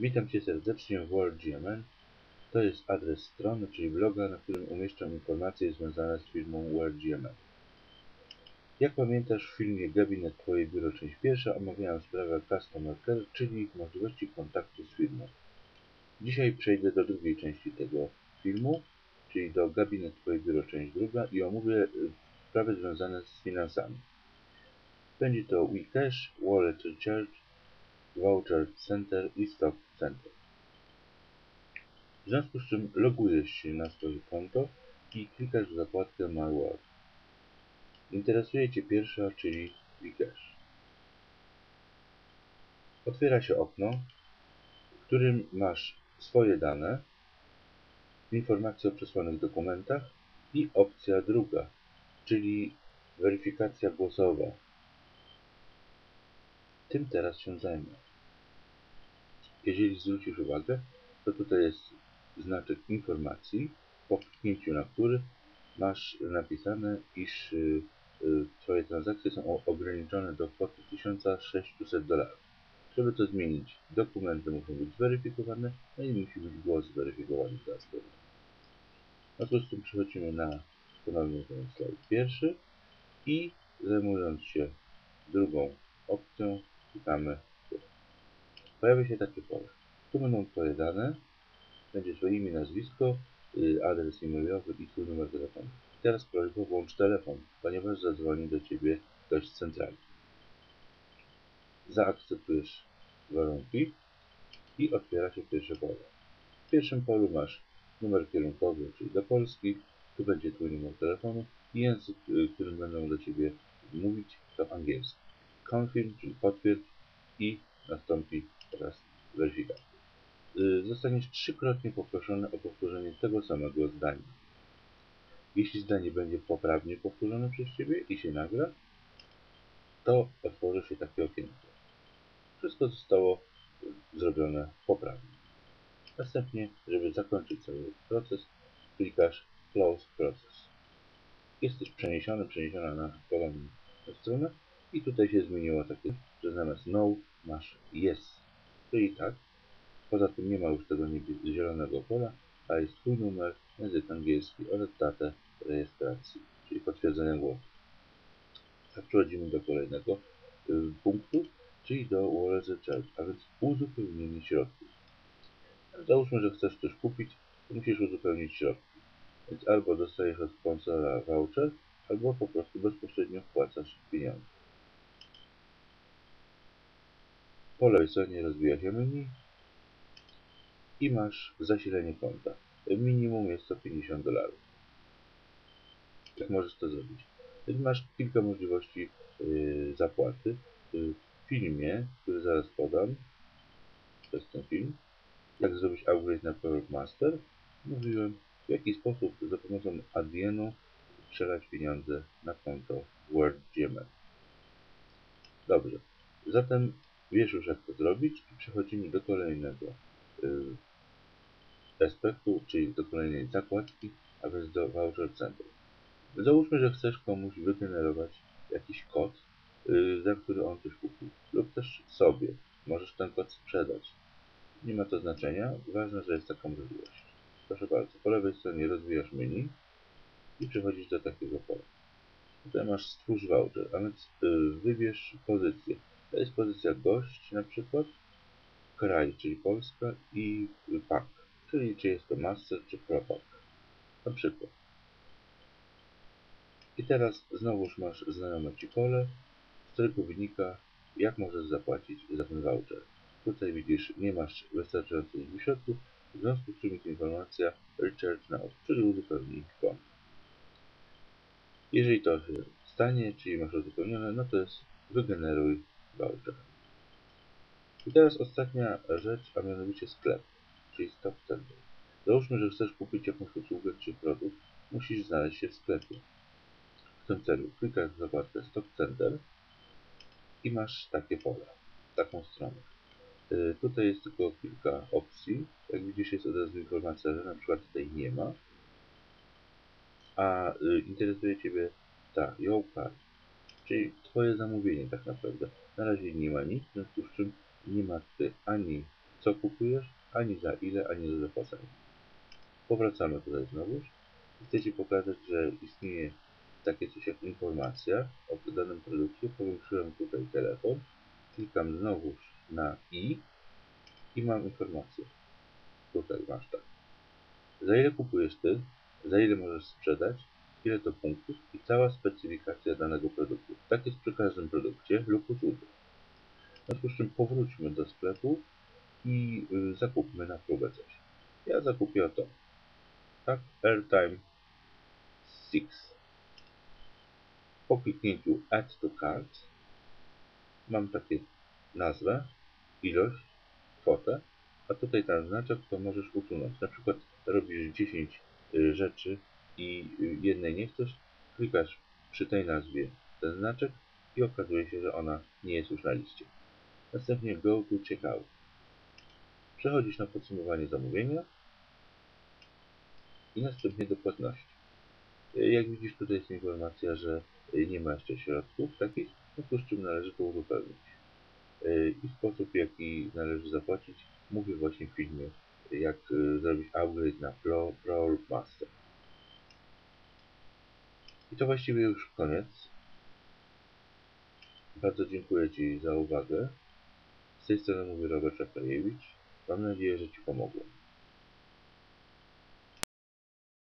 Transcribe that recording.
Witam Cię serdecznie w WorldGMN. To jest adres strony, czyli bloga, na którym umieszczam informacje związane z firmą WorldGMN. Jak pamiętasz w filmie Gabinet Twoje biuro część pierwsza omawiałem sprawę Customer Care, czyli możliwości kontaktu z firmą. Dzisiaj przejdę do drugiej części tego filmu, czyli do Gabinet Twoje biuro część druga i omówię sprawy związane z finansami. Będzie to WeCash, Wallet Recharge, Voucher Center i Stock Center. W związku z czym logujesz się na swoje konto i klikasz w zakładkę My. Interesuje Cię pierwsza, czyli WeCash. Otwiera się okno, w którym masz swoje dane, informacje o przesłanych dokumentach i opcja druga, czyli weryfikacja głosowa. Tym teraz się zajmę. Jeżeli zwrócisz uwagę, to tutaj jest znaczek informacji, po kliknięciu na który masz napisane, iż y, y, Twoje transakcje są ograniczone do kwoty 1600 dolarów. Żeby to zmienić, dokumenty muszą być zweryfikowane, no i musi być głos zweryfikowany dodatkowo. W związku z tym przechodzimy na ponownie ten slajd pierwszy i zajmując się drugą opcją, klikamy. Pojawia się takie pole. Tu będą Twoje dane, będzie Twoje imię, nazwisko, y, adres e-mailowy i Twój numer telefonu. Teraz prośba włącz telefon, ponieważ zadzwoni do Ciebie ktoś z centrali. Zaakceptujesz warunki i otwiera się pierwsze pole. W pierwszym polu masz numer kierunkowy, czyli do Polski, tu będzie Twój numer telefonu i język, y, którym będą do Ciebie mówić, to angielski. Confirm, czyli potwierdź i nastąpi teraz weryfikacja. Y, zostaniesz trzykrotnie poproszony o powtórzenie tego samego zdania. Jeśli zdanie będzie poprawnie powtórzone przez Ciebie i się nagra, to otworzy się takie okienko. Wszystko zostało zrobione poprawnie. Następnie, żeby zakończyć cały proces, klikasz Close Process. Jesteś przeniesiony, przeniesiona na kolejną stronę i tutaj się zmieniło takie, że zamiast No masz Yes, czyli tak. Poza tym nie ma już tego zielonego pola, a jest Twój numer, język angielski oraz datę rejestracji, czyli potwierdzenia głosu. Tak przechodzimy do kolejnego y, punktu, czyli do Wallet Recharge, a więc uzupełnienie środków. Załóżmy, że chcesz coś kupić, to musisz uzupełnić środki. Więc albo dostajesz od sponsora voucher, albo po prostu bezpośrednio wpłacasz pieniądze. Po lewej stronie rozwija się menu i masz zasilenie konta. Minimum jest to 50 dolarów. Jak możesz to zrobić? Masz kilka możliwości yy, zapłaty. Yy, w filmie, który zaraz podam, przez ten film, jak zrobić upgrade na Power Master, mówiłem w jaki sposób za pomocą Adrienu przelać pieniądze na konto WorldGML. Dobrze, zatem wiesz już jak to zrobić i przechodzimy do kolejnego y, aspektu, czyli do kolejnej zakładki, a więc do Voucher Center. Załóżmy, że chcesz komuś wygenerować jakiś kod, y, za który on coś kupił, lub też sobie. Możesz ten kod sprzedać. Nie ma to znaczenia, ważne, że jest taka możliwość. Proszę bardzo, po lewej stronie rozwijasz menu i przechodzisz do takiego pola. Tutaj masz stwórz voucher, a więc y, wybierz pozycję. To jest pozycja gość na przykład, kraj, czyli Polska i pack, czyli czy jest to master czy propak. Na przykład. I teraz znowuż masz znajome Ci pole, z którego wynika jak możesz zapłacić za ten voucher. Tutaj widzisz, nie masz wystarczającej liczby środków, w związku z czym jest informacja Recharge Now, czyli uzupełnij konto. Jeżeli to się stanie, czyli masz uzupełnione, no to jest wygeneruj voucher. I teraz ostatnia rzecz, a mianowicie sklep, czyli Stock Center. Załóżmy, że chcesz kupić jakąś usługę czy produkt, musisz znaleźć się w sklepie. W tym celu klikasz w zakładkę Stock Center i masz takie pole, taką stronę. Yy, tutaj jest tylko kilka opcji. Jak widzisz jest od razu informacja, że na przykład tutaj nie ma. A yy, interesuje Ciebie ta Your Card, czyli Twoje zamówienie tak naprawdę. Na razie nie ma nic, w związku z czym nie ma tutaj ani co kupujesz, ani za ile, ani do zapłacenia. Powracamy tutaj znowuż. Chcę Ci pokazać, że istnieje takie coś jak informacja o danym produkcie. Powiększyłem tutaj telefon, klikam znowuż na i i mam informację. Tutaj masz tak. Za ile kupujesz Ty, za ile możesz sprzedać, ile to punktów i cała specyfikacja danego produktu. Tak jest przy każdym produkcie lub usłudze. W związku z czym powróćmy do sklepu i y, zakupmy na próbę coś. Ja zakupię to. Tak, Airtime 6. Po kliknięciu Add to Cart mam takie nazwę, ilość, kwotę, a tutaj ten znaczek to możesz usunąć. Na przykład robisz 10 y, rzeczy i y, jednej nie chcesz, klikasz przy tej nazwie ten znaczek i okazuje się, że ona nie jest już na liście. Następnie Go to Checkout. Przechodzisz na podsumowanie zamówienia i następnie do płatności. Jak widzisz tutaj jest informacja, że nie ma jeszcze środków takich, w związku z czym należy to uzupełnić. I sposób jaki należy zapłacić mówię właśnie w filmie jak zrobić upgrade na Pro, Pro lub Master. I to właściwie już koniec. Bardzo dziękuję Ci za uwagę. Z tej strony mówi Robert Szafariewicz. Mam nadzieję, że Ci pomogłem.